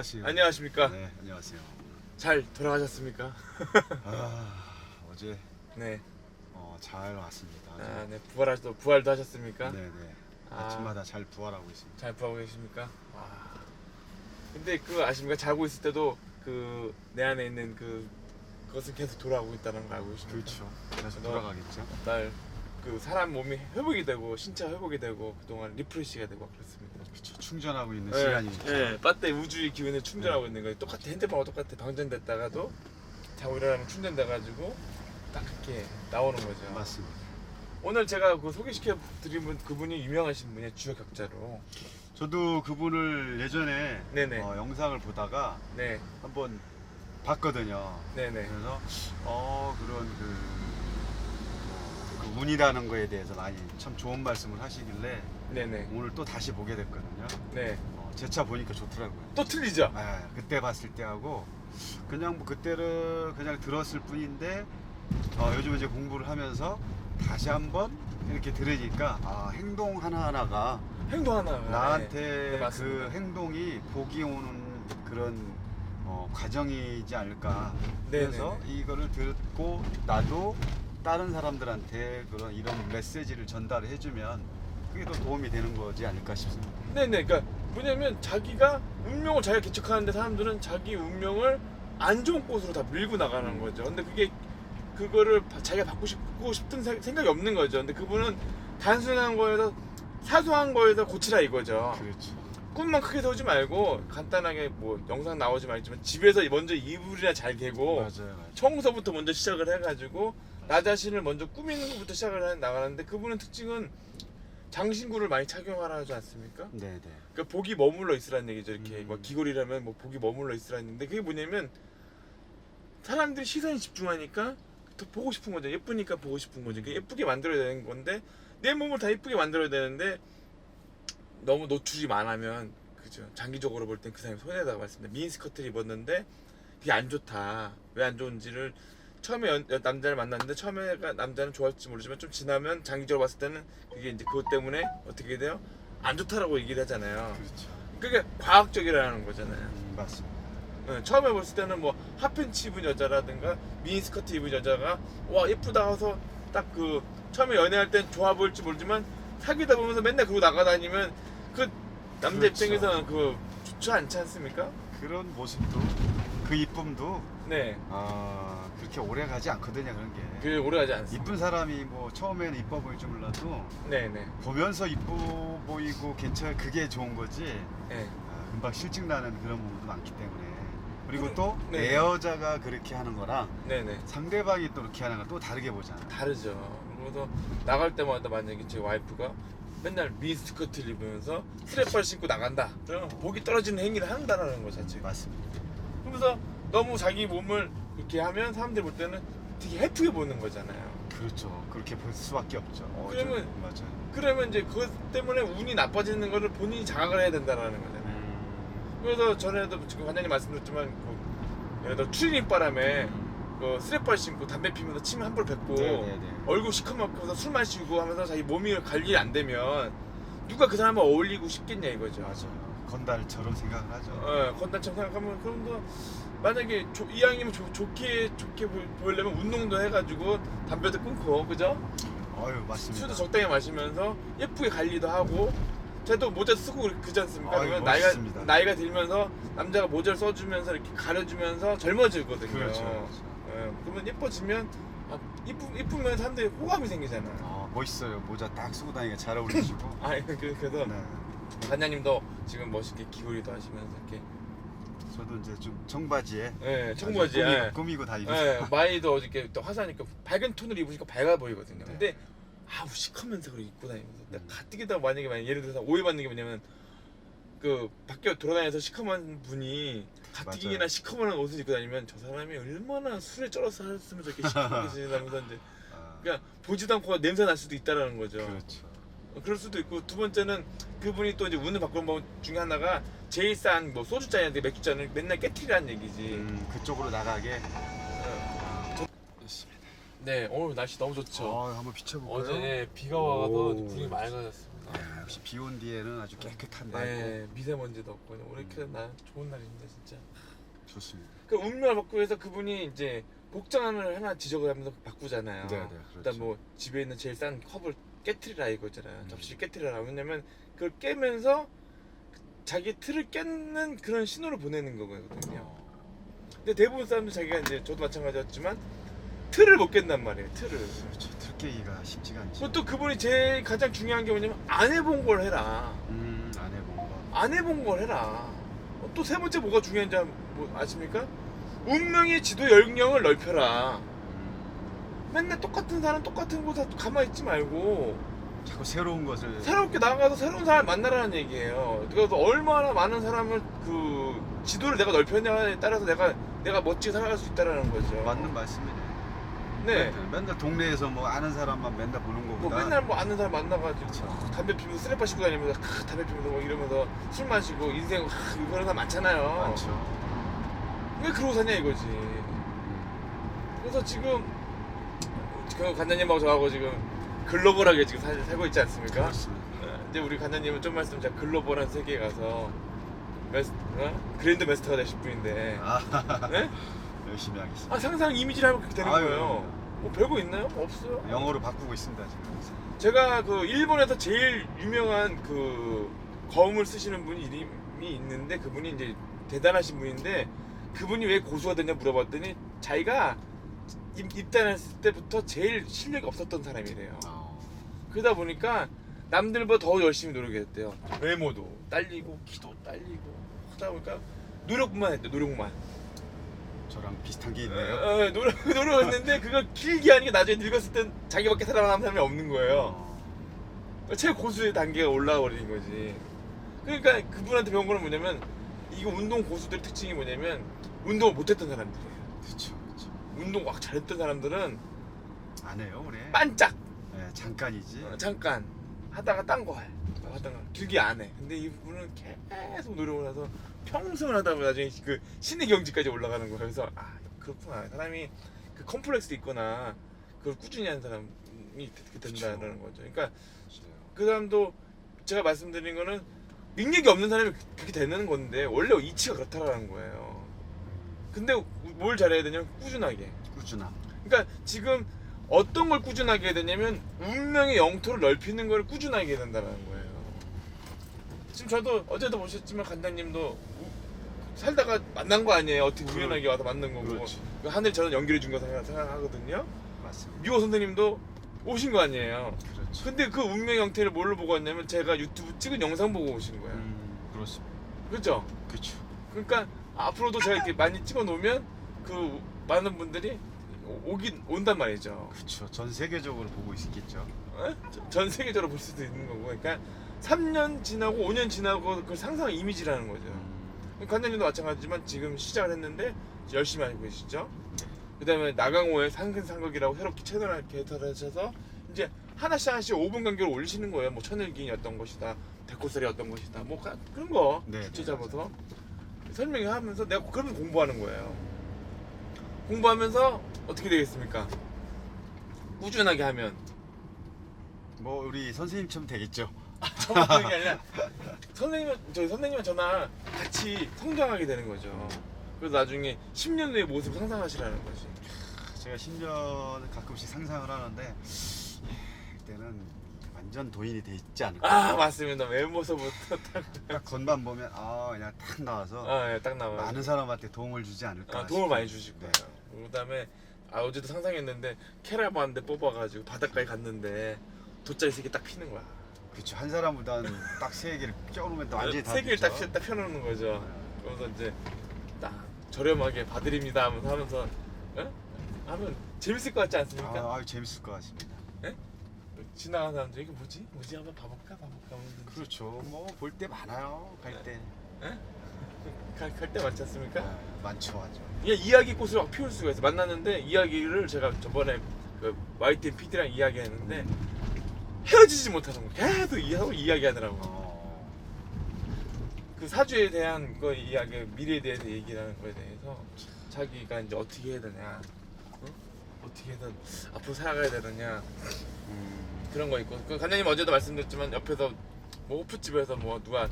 안녕하세요. 안녕하십니까? 네, 안녕하세요. 잘 돌아가셨습니까? 아, 어제 네. 어, 잘 왔습니다. 아, 네. 부활하셔도 부활도 하셨습니까? 네, 네. 아. 아침마다 잘 부활하고 있습니다. 잘 부하고 계십니까? 와. 근데 그거 아십니까? 자고 있을 때도 그 내 안에 있는 그 그것은 계속 돌아오고 있다는 걸 알고 계십니까? 그렇죠. 너- 돌아가겠죠. 날그 사람 몸이 회복이 되고 신체가 회복이 되고 그동안 리프레시가 되고 그렇습니다. 충전하고 있는 네, 시간이죠. 네, 배터리 우주의 기운을 충전하고 네. 있는 거예요. 똑같아 핸드폰하고 똑같아 방전됐다가도 자고 일어나면 충전돼가지고 딱 그렇게 나오는 거죠. 맞습니다. 오늘 제가 그 소개시켜 드린 분 그분이 유명하신 분이에요 주역 학자로. 저도 그분을 예전에 네네. 어, 영상을 보다가 네, 한번 봤거든요. 네네. 그래서 어 그런 그, 뭐, 그 운이라는 거에 대해서 많이 참 좋은 말씀을 하시길래 네네. 오늘 또 다시 보게 됐거든요. 네. 어, 제차 보니까 좋더라고요. 또 틀리죠? 아, 그때 봤을 때하고 그냥 뭐 그때를 그냥 들었을 뿐인데 어, 요즘 이제 공부를 하면서 다시 한번 이렇게 들으니까 아, 행동 하나 하나가 행동 하나. 나한테 네. 그 행동이 복이 오는 그런 어, 과정이지 않을까. 그래서 이거를 듣고 나도 다른 사람들한테 그런 이런 메시지를 전달을 해주면 그게 더 도움이 되는 거지 않을까 싶습니다. 네네. 그러니까 뭐냐면 자기가 운명을 자기가 개척하는데 사람들은 자기 운명을 안 좋은 곳으로 다 밀고 나가는 거죠. 근데 그게 그거를 바- 자기가 바꾸고 싶고 싶은 생- 생각이 없는 거죠. 근데 그분은 단순한 거에서 사소한 거에서 고치라 이거죠. 그렇죠. 꿈만 크게 세우지 말고 간단하게 뭐 영상 나오지 말지만 집에서 먼저 이불이나 잘 개고 맞아요, 맞아요. 청소부터 먼저 시작을 해가지고 나 자신을 먼저 꾸미는 것부터 시작을 해 나가는데 그분의 특징은 장신구를 많이 착용하라 하지 않습니까? 네, 네. 그러니까 복이 머물러 있으라는 얘기죠. 이렇게 음. 뭐 귀걸이라면 뭐 복이 머물러 있으라는 얘기인데 그게 뭐냐면 사람들이 시선이 집중하니까 더 보고 싶은 거죠. 예쁘니까 보고 싶은 거죠. 그게 예쁘게 만들어야 되는 건데 내 몸을 다 예쁘게 만들어야 되는데 너무 노출이 많으면 그죠. 장기적으로 볼 땐 그 사람이 손해다가 말씀드립니다. 미니스커트를 입었는데 그게 안 좋다. 왜 안 좋은지를 처음에 연- 연- 남자를 만났는데 처음에 남자는 좋아할지 모르지만 좀 지나면 장기적으로 봤을 때는 그게 이제 그것 때문에 어떻게 돼요? 안 좋다라고 얘기를 하잖아요. 그렇죠. 그게 과학적이라는 거잖아요. 음, 맞습니다. 어, 처음에 봤을 때는 뭐 핫팬츠 입은 여자라든가 미니스커트 입은 여자가 와 예쁘다 해서 딱 그 처음에 연애할 땐 좋아 보일지 모르지만 사귀다 보면서 맨날 그러고 나가다니면 그 남자 그렇죠. 입장에서는 그 좋지 않지 않습니까? 그런 모습도 그 이쁨도 네, 아 그렇게 오래 가지 않거든요 그런 게. 그게 오래가지 않습니다. 이쁜 사람이 뭐 처음에는 이뻐 보일지 몰라도 네, 네, 보면서 이뻐 보이고 괜찮 그게 좋은 거지 네. 아, 금방 실증 나는 그런 부분도 많기 때문에 그리고 그- 또내 네. 여자가 그렇게 하는 거랑 네, 네. 상대방이 또 그렇게 하는 건 또 다르게 보잖아. 다르죠. 그래서 나갈 때마다 만약에 제 와이프가 맨날 미니스커트를 입으면서 스레퍼를 신고 나간다. 그러면 복이 떨어지는 행위를 한다는 거 자체가. 맞습니다. 그러면서 너무 자기 몸을 그렇게 하면 사람들이 볼 때는 되게 예쁘게 보는 거잖아요. 그렇죠. 그렇게 볼 수밖에 없죠. 어, 그러면- 저- 맞아요. 그러면 이제 그것 때문에 운이 나빠지는 거를 본인이 자각을 해야 된다는 거잖아요. 음, 그래서 전에도 지금 관장님 말씀드렸지만 그 예를 들어 추리닝 바람에 그 스레퍼를 신고 담배 피면서 침 함부로 뱉고 네네네. 얼굴 시커멓고서 술 마시고 하면서 자기 몸이 관리 안 되면 누가 그 사람과 어울리고 싶겠냐 이거죠. 맞아요. 건달처럼 생각을 하죠. 어, 건단처럼 생각하면 그럼 또 만약에 조, 이왕이면 조- 좋게 좋게 보- 보이려면 운동도 해가지고 담배도 끊고 그죠? 어유 맞습니다. 술도 적당히 마시면서 예쁘게 관리도 하고 쟤도 모자 쓰고 그러- 그러지 않습니까? 아유, 그러면 멋있습니다. 나이가 나이가 들면서 남자가 모자를 써주면서 이렇게 가려주면서 젊어지거든요. 그렇죠. 그렇죠. 예, 그러면 예뻐지면 아, 이쁘, 이쁘면 사람들이 호감이 생기잖아요. 어, 멋있어요. 모자 딱 쓰고 다니니까 잘 어울리시고. 아, 그- 그래서 네. 관장님도 지금 멋있게 귀걸이도 하시면서 이렇게 저도 이제 좀 청바지에 예, 아주 청바지 꾸미고, 예. 꾸미고 다니고. 예, 마이도 어저께 또 화사니까 밝은 톤을 입으니까 밝아 보이거든요. 네. 근데 아우 시커먼 색으로 입고 다니면서 음. 가뜩이다 만약에 만약 예를 들어서 오해받는 게 뭐냐면 그 밖에 돌아다녀서 시커먼 분이 가뜩이나 맞아요. 시커먼 옷을 입고 다니면 저 사람이 얼마나 술에 쩔어서 살았으면 저렇게 시커멓게 지내면서 이제 아, 그러니까 보지도 않고 냄새 날 수도 있다라는 거죠. 그렇죠. 어, 그럴 수도 있고 두 번째는 그분이 또 이제 운을 바꾸는 법 중에 하나가 제일 싼 뭐 소주잔인데 맥주잔을 맨날 깨트리라는 얘기지. 음, 그쪽으로 나가게. 어. 좋습니다. 네, 오늘 날씨 너무 좋죠. 어, 한번 비춰볼까요? 어제 비가 와서 오. 분위기 맑아졌습니다. 야, 역시 비 온 뒤에는 아주 깨끗한 맑고 네, 미세먼지도 없고 오늘 이렇게 나 좋은 날입니다 진짜. 좋습니다. 그 운명을 바꾸기 위해서 그분이 이제 복장을 하나 지적하면서 바꾸잖아요. 네, 네, 일단 그렇죠. 뭐 집에 있는 제일 싼 컵을 깨트리라 이거잖아요. 음. 접시 깨트리라. 왜냐면 그걸 깨면서 자기 틀을 깼는 그런 신호를 보내는 거거든요. 어, 근데 대부분 사람들 자기가 이제 저도 마찬가지였지만 틀을 못 깬단 말이에요. 틀을. 그렇죠. 들깨기가 쉽지가 않죠. 그것도 그분이 제일 가장 중요한 게 뭐냐면 안 해본 걸 해라. 음, 안 해본 거. 안 해본 걸 해라. 또 세 번째 뭐가 중요한지 뭐 아십니까? 운명의 지도 열경을 넓혀라. 음, 맨날 똑같은 사람 똑같은 곳에 가만히 있지 말고 자꾸 새로운 것을 새롭게 나가서 새로운 사람 만나라는 얘기예요. 그래서 얼마나 많은 사람을 그 지도를 내가 넓혔냐에 따라서 내가 내가 멋지게 살아갈 수 있다라는 거죠. 맞는 말씀이네. 네. 맨날 동네에서 뭐 아는 사람만 맨날 보는 뭐 거보다 맨날 뭐 아는 사람 만나가지고 그렇죠. 담배 피면서 쓰레빠 씻고 다니면서 크, 담배 피면서 뭐 이러면서 술 마시고 인생 하, 그런 사람 많잖아요. 많죠. 왜 그러고 사냐 이거지. 그래서 지금 그 간장님하고 저하고 지금 글로벌하게 지금 살, 살고 있지 않습니까? 그렇습니다. 어, 이제 우리 간장님은 좀 말씀 제가 글로벌한 세계에 가서 메스, 어? 그랜드 메스터가 되실 분인데 아, 네? 열심히 하겠습니다. 아, 상상 이미지를 하면 그렇게 되는 아유, 거예요 뭐 별거 있나요? 뭐 없어요 영어로 바꾸고 있습니다 지금. 제가 그 일본에서 제일 유명한 그 거음을 쓰시는 분이 이름이 있는데 그분이 이제 대단하신 분인데 그분이 왜 고수가 됐냐 물어봤더니 자기가 입, 입단했을 때부터 제일 실력이 없었던 사람이래요 어, 그러다 보니까 남들보다 더 열심히 노력했대요. 외모도 딸리고 키도 딸리고 하다 보니까 노력만 했대 노력만. 저랑 비슷한 게 있네요. 어, 어, 노력 노력했는데 그걸 길게 게 나중에 늙었을 땐 자기밖에 살아남은 사람이 없는 거예요. 어, 최고 고수의 단계가 올라가 버린 거지. 그러니까 그분한테 배운 거는 뭐냐면 이거 운동 고수들 특징이 뭐냐면 운동을 못했던 사람들이에요. 그렇죠, 그렇죠. 운동 막 잘했던 사람들은 안 해요, 올해. 반짝 네, 잠깐이지. 어, 잠깐 하다가 딴 거 해. 하다가 길게 안 해. 근데 이분은 계속 노력을 해서 평생을 하다 보면 나중에 그 신의 경지까지 올라가는 거예요. 그래서 아 그렇구나. 사람이 그 컴플렉스 있거나 그걸 꾸준히 하는 사람이 그렇게 된다는 거죠. 그러니까. 그 사람도 제가 말씀드린 거는 능력이 없는 사람이 그렇게 되는 건데 원래 이치가 그렇다라는 거예요. 근데 뭘 잘해야 되냐면 꾸준하게. 꾸준함. 그러니까 지금 어떤 걸 꾸준하게 해야 되냐면 운명의 영토를 넓히는 걸 꾸준하게 해야 된다는 거예요. 지금 저도 어제도 보셨지만 간장님도 우- 살다가 만난 거 아니에요. 어떻게 우연하게 와서 만난 거고 그렇지. 그 하늘 저는 연결해 준 거 생각하거든요. 맞습니다. 미호 선생님도 오신 거 아니에요. 그렇죠. 근데 그 운명 형태를 뭘로 보고 왔냐면 제가 유튜브 찍은 영상 보고 오신 거예요. 음, 그렇습니다. 그렇죠? 그렇죠. 그러니까 앞으로도 제가 이렇게 많이 찍어 놓으면 그 많은 분들이 오- 오긴 온단 말이죠. 그렇죠. 전 세계적으로 보고 있겠죠. 어? 전 세계적으로 볼 수도 있는 거고 그러니까 3년 지나고 5년 지나고 그걸 상상 이미지라는 거죠 음, 관장님도 마찬가지지만 지금 시작을 했는데 열심히 하고 계시죠 그 다음에 나강호의 상근상극이라고 새롭게 채널을 개설하셔서 이제 하나씩 하나씩 5분 간격으로 올리시는 거예요 뭐 천일기인이 어떤 것이다 데코셀이 어떤 것이다 뭐 가- 그런 거 네, 주제 네, 잡아서 설명하면서 내가 그러면 공부하는 거예요 공부하면서 어떻게 되겠습니까 꾸준하게 하면 뭐 우리 선생님처럼 되겠죠. 저만 그런 게 아니라 선생님 저희 선생님과 저나 같이 성장하게 되는 거죠. 그래서 나중에 10년 후의 모습 상상하시라는 거지. 제가 10년 가끔씩 상상을 하는데 그때는 완전 도인이 돼 있지 않을까. 아 맞습니다. 외모서부터 딱, 딱 겉만 보면 아 그냥 탁 나와서 아, 예, 딱 나와요. 많은 사람한테 도움을 주지 않을까. 아, 도움을 많이 싶어요. 주실 네. 거예요. 그다음에 아 어제도 상상했는데 캐라반데 뽑아가지고 바닷가에 갔는데 돗자리 세 개 딱 피는 거야. 그렇죠. 한 사람보다는 딱세 개를 껴놓으면 또 완전히 다 세 개를 딱, 딱 펴놓는 거죠. 그러면서 이제 딱 저렴하게 봐드립니다 하면서 하면서 어? 하면 재밌을 것 같지 않습니까? 아, 아유, 재밌을 것 같습니다. 지나가는 사람들 이게 뭐지? 뭐지? 한번 봐볼까? 봐볼까? 하면서 그렇죠. 뭐 볼 때 많아요. 갈 때. 갈, 갈때 많지 않습니까? 아, 많죠, 많죠. 그냥 이야기 꽃을 막 피울 수가 있어. 만났는데 이야기를 제가 저번에 그 YTN PD랑 이야기했는데 헤어지지 못하는 거. 계속 이야기 이야기하더라고. 어, 그 사주에 대한 거 이야기, 미래에 대해서 얘기하는 거에 대해서 자기가 이제 어떻게 해야 되냐, 어? 어떻게 해서 앞으로 살아가야 되느냐 음, 그런 거 있고. 그 간장님 어제도 말씀드렸지만 옆에서 뭐 호프집에서 뭐 누가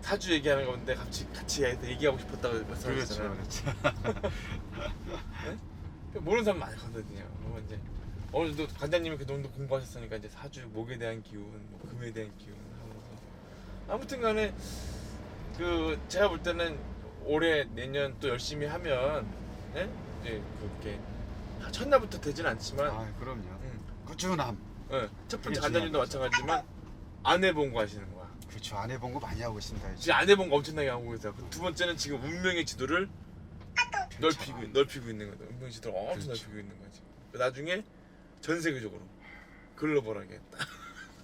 사주 얘기하는 건데 같이 같이 얘기하고 싶었다고 그렇죠, 말씀하셨잖아요. 그렇죠. 모르는 사람 많거든요. 뭐 이제 어느 정도 관장님이 그 정도 공부하셨으니까 이제 사주 목에 대한 기운, 뭐 금에 대한 기운 하면서 아무튼간에 그 제가 볼 때는 올해 내년 또 열심히 하면 예? 이제 그렇게 첫날부터 되진 않지만 아, 그럼요. 음, 꾸준함. 예, 첫 번째 중요하죠. 마찬가지지만 안 해본 거 하시는 거야. 그렇죠. 안 해본 거 많이 하고 있습니다. 이제. 지금 안 해본 거 엄청나게 하고 계세요. 그두 번째는 지금 운명의 지도를 넓히고 넓히고 있는 거죠. 운명의 지도를 엄청 그렇죠. 넓히고 있는 거지. 나중에 전 세계적으로 글로벌 하겠다.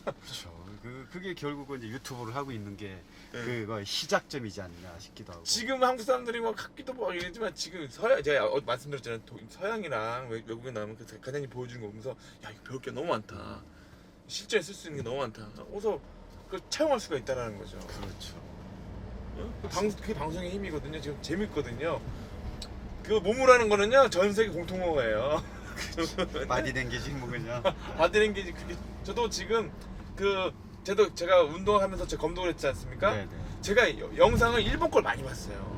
그렇죠. 그 그게 결국은 이제 유튜브를 하고 있는 게 예. 그거 시작점이지 않나 싶기도 하고. 지금 한국 사람들이 뭐 학기도 뭐 이러지만 지금 서양 제가 어, 말씀드렸잖아요. 도- 서양이랑 외, 외국에 나오면 그 과장님 보여주는 거 보면서 야 이거 배울 게 너무 많다. 실전에 쓸 수 있는 게 너무 많다. 어서 그 체험할 수가 있다라는 거죠. 그렇죠. 어? 그 방, 그게 방송의 힘이거든요. 지금 재밌거든요. 그 몸으라는 거는요 전 세계 공통어예요. 많이 댕기지 뭐 그냥. 바디랭귀지 그게 저도 지금 그 저도 제가 운동하면서 제 검도를 했지 않습니까? 네네. 제가 여- 영상을 일본 걸 많이 봤어요.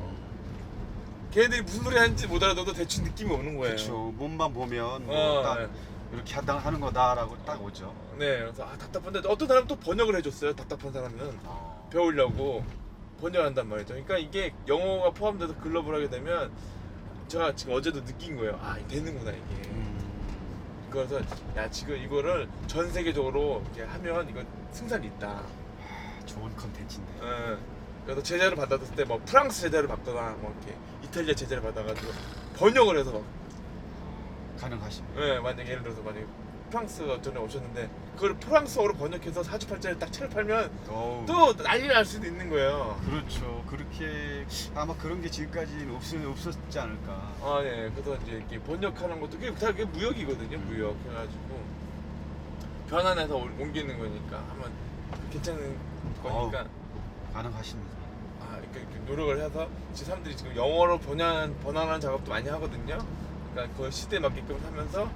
걔네들이 무슨 소리 하는지 못 알아도 대충 느낌이 오는 거예요. 그렇죠. 몸만 보면 뭐 어, 딱 네. 이렇게 하다 하는 거다라고 딱 오죠. 네, 그래서 아 답답한데 어떤 사람은 또 번역을 해줬어요. 답답한 사람은 어. 배우려고 번역한단 말이죠. 그러니까 이게 영어가 포함돼서 글로벌하게 되면 제가 지금 어제도 느낀 거예요. 아 되는구나 이게. 음. 그래서 야 지금 이거를 전 세계적으로 이렇게 하면 이거 승산이 있다. 아, 좋은 컨텐츠인데. 예. 그래서 제자를 받았을 때 뭐 프랑스 제자를 받거나 뭐 이렇게 이탈리아 제자를 받아가지고 번역을 해서 막 가능하십니다. 예, 만약에 예를 들어서 만약에 프랑스 전에 오셨는데 그걸 프랑스어로 번역해서 사주팔자를 딱 책을 팔면 어우. 또 난리 날 수도 있는 거예요. 그렇죠. 그렇게 아마 그런 게 지금까지는 없, 없었지 않을까. 아, 네. 그래서 이제 이렇게 번역하는 것도 그게 다 그게 무역이거든요. 무역 해가지고 변환해서 올- 옮기는 거니까 한번 괜찮은 거니까 가능하십니다. 아, 이렇게, 이렇게 노력을 해서 지금 사람들이 지금 영어로 번안 번안하는 작업도 많이 하거든요. 그러니까 그 시대에 맞게끔 하면서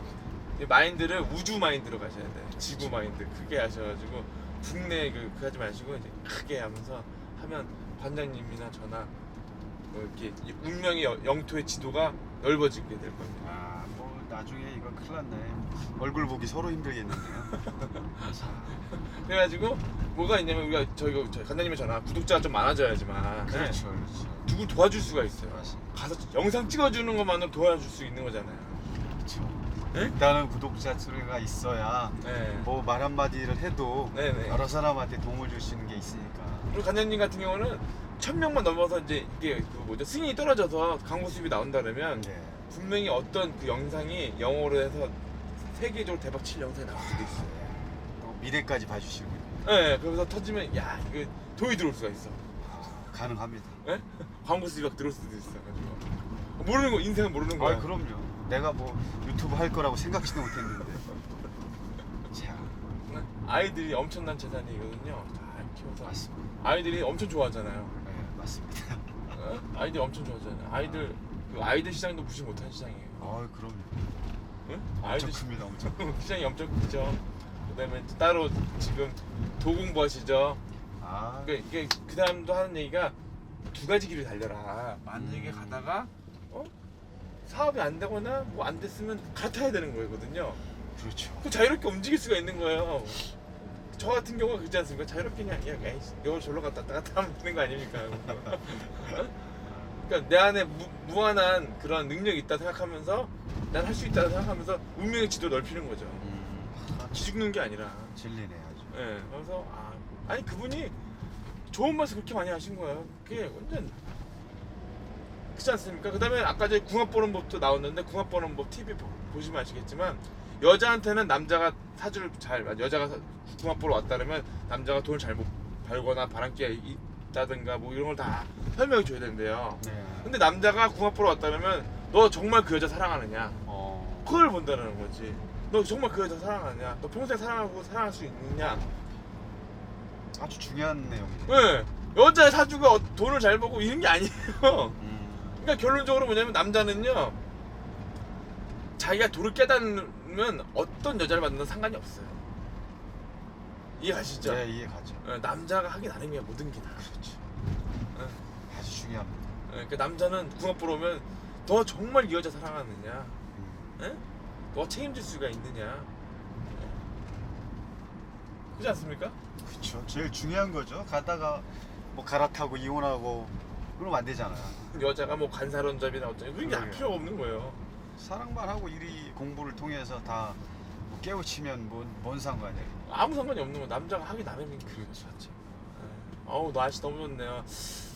마인드를 우주 마인드로 가셔야 돼요. 지구 마인드 크게 하셔가지고 국내 그, 그 하지 마시고 이제 크게 하면서 하면 관장님이나 저나 뭐 이렇게 이 운명의 여- 영토의 지도가 넓어지게 될 겁니다. 아, 뭐 나중에 이거 큰일 났네. 얼굴 보기 서로 힘들겠는데요. 자, 그래가지고 뭐가 있냐면 우리가 저희가 저희 관장님이 저나 구독자가 좀 많아져야지만 네, 그렇죠, 그렇죠. 누굴 도와줄 수가 있어요. 맞습니다. 가서 영상 찍어주는 것만으로 도와줄 수 있는 거잖아요. 그렇죠. 네? 일단은 구독자 수가 있어야 네. 뭐 말 한마디를 해도 네네. 여러 사람한테 도움을 줄 수 있는 게 있으니까. 그리고 관장님 같은 경우는 천 명만 넘어서 이제 이게 그 뭐죠 승인이 떨어져서 광고 수입이 나온다 그러면 네. 분명히 어떤 그 영상이 영어로 해서 세계적으로 대박 칠 영상이 나올 수도 있어. 또 미래까지 봐주시고 네, 그러면서 터지면 야 이거 돈이 들어올 수가 있어. 아, 가능합니다. 네? 광고 수입이 막 들어올 수도 있어. 가지고 모르는 거 인생은 모르는 거야. 아, 그럼요. 내가 뭐 유튜브 할 거라고 생각지도 못했는데. 자, 네? 아이들이 엄청난 재산이거든요. 잘 키워서 맞습니다. 아이들이 엄청 좋아하잖아요. 네, 맞습니다. 어? 아이들 엄청 좋아하잖아요. 아이들 그 아이들 시장도 무시 못하는 시장이에요. 아, 그럼요. 응? 엄청 아이들 큽니다, 엄청. 시장이 엄청 크죠. 그다음에 따로 지금 도공부하시죠. 아, 그러니까 이게 그 사람도 하는 얘기가 두 가지 길을 달려라. 만약에 음. 가다가 어? 사업이 안 되거나 뭐 안 됐으면 갈아타야 되는 거거든요. 그렇죠. 그 자유롭게 움직일 수가 있는 거예요. 저 같은 경우가 그렇지 않습니까? 자유롭게 그냥 야, 에이씨, 너 절로 갔다 왔다 갔다 하면 되는 거 아닙니까? 어? 그러니까 내 안에 무, 무한한 그런 능력이 있다 생각하면서 난 할 수 있다 생각하면서 운명의 지도 넓히는 거죠. 음, 아, 기죽는 게 아니라. 진리네 아주. 예. 그래서 아, 아니 그분이 좋은 말씀 그렇게 많이 하신 거예요. 그게 완전 그렇지 않습니까? 그 다음에 아까 전에 궁합 보는 법도 나왔는데 궁합 보는 법 TV 보- 보시면 아시겠지만 여자한테는 남자가 사주를 잘 여자가 사- 궁합 보러 왔다 그러면 남자가 돈을 잘 못 벌거나 바람기가 있다든가 뭐 이런 걸 다 설명해 줘야 된대요. 네. 근데 남자가 궁합 보러 왔다 그러면 너 정말 그 여자 사랑하느냐? 어, 그걸 본다는 거지. 너 정말 그 여자 사랑하냐? 너 평생 사랑하고 사랑할 수 있느냐? 아주 중요한 내용이네. 왜? 여자의 사주가 어- 돈을 잘 벌고 이런 게 아니에요. 음, 그러니까 결론적으로 뭐냐면 남자는요 자기가 도를 깨닫으면 어떤 여자를 만나도 상관이 없어요. 이해가시죠? 네, 이해 가죠. 어, 남자가 하기 나름이야 모든 게 다. 그렇죠. 어. 아주 중요합니다. 어, 그 남자는 궁합 보러 오면 너 정말 이 여자 사랑하느냐? 음. 에? 너 책임질 수가 있느냐? 그렇지 않습니까? 그렇죠. 제일 중요한 거죠. 가다가 뭐 갈아타고 이혼하고 그러면 안 되잖아요. 여자가 뭐 간사론잡이나 어쩌니 그런 게 그러게요. 필요가 없는 거예요. 사랑만 하고 일이 공부를 통해서 다뭐 깨우치면 뭔, 뭔 상관이에요. 아무 상관이 없는 거 남자가 하기 나름인 거죠. 그렇죠. 어우 날씨 너무 좋네요.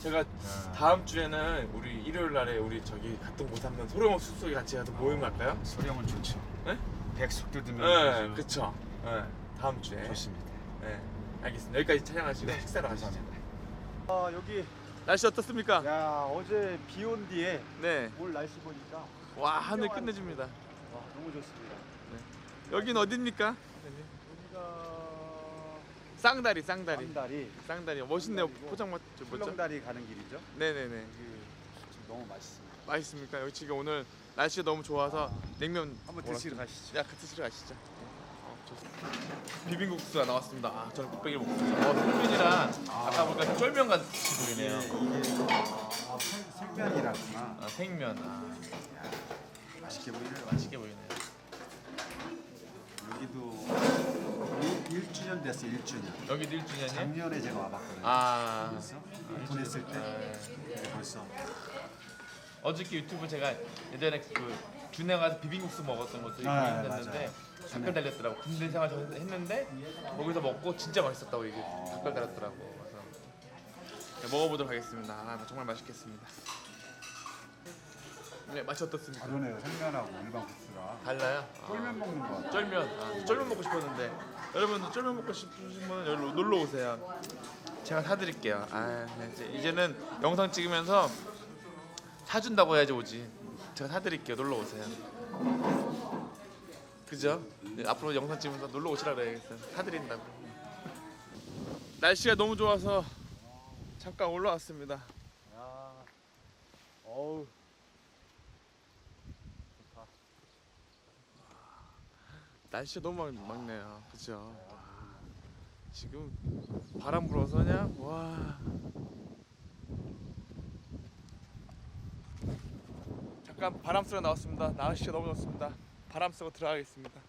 제가 아, 다음 주에는 우리 일요일 날에 우리 저기 같은 곳 한번 소룡호 숲속에 같이 가서 모임 할까요? 소령은 좋죠. 네? 백숙도 네, 들면 그쵸. 네, 다음 주에. 좋습니다. 네, 알겠습니다. 여기까지 촬영하시고 네, 식사로 가시죠. 감사합니다. 아 여기 날씨 어떻습니까? 야 어제 비 온 뒤에 네. 오늘 날씨 보니까 와 하늘 끝내줍니다. 와 너무 좋습니다. 여긴 어딥니까? 여기가 쌍다리, 쌍다리. 남다리 쌍다리 멋있네요. 쌍다리고 포장마 저 뭐죠? 출렁다리 가는 길이죠. 네네네. 여기 지금 너무 맛있습니다. 맛있습니까? 여기 지금 오늘 날씨가 너무 좋아서 냉면 한번 드시러. 가시죠. 야, 그 드시러 가시죠. 비빔국수가 나왔습니다. 아, 저는 곱빼기 먹습니다. 어, 생면이랑 아까 보니까 쫄면 같이 보이네요. 이게 아, 생- 생면이라구나. 아, 생면. 아, 맛있게 보이네요. 맛있게 보이네요. 여기도 1, 주년 됐어 1주년. 여기도 1주년이에요? 작년에 제가 와봤거든요. 아, 보냈을 때 아, 네, 벌써 어저께 유튜브 제가 예전에 그 준에 가서 비빔국수 먹었던 것도 아, 있는데 맞아요. 댓글 달렸더라고. 군대 생활 저 했는데 거기서 먹고 진짜 맛있었다고 이게 어. 댓글 달렸더라고. 그래서 네, 먹어보도록 하겠습니다. 아, 정말 맛있겠습니다. 네, 맛이 어떻습니까? 다르네요. 생면하고 일반 국수랑 달라요? 아, 쫄면 먹는 거 같아요. 쫄면. 아, 쫄면 먹고 싶었는데 여러분들 쫄면 먹고 싶으시면 여기 놀러 오세요. 제가 사드릴게요. 아, 네, 이제 이제는 영상 찍으면서 사준다고 해야지 오지. 제가 사드릴게요. 놀러 오세요. 그죠? 네, 앞으로 영상 찍으면서 놀러 오시라 그래야겠어요. 사드린다고. 날씨가 너무 좋아서 잠깐 올라왔습니다. 야, 어우. 날씨가 너무 막, 막네요. 그죠? 지금 바람 불어서 그냥 와. 잠깐 바람 쐬러 나왔습니다. 날씨가 너무 좋습니다. 바람 쐬고 들어가겠습니다.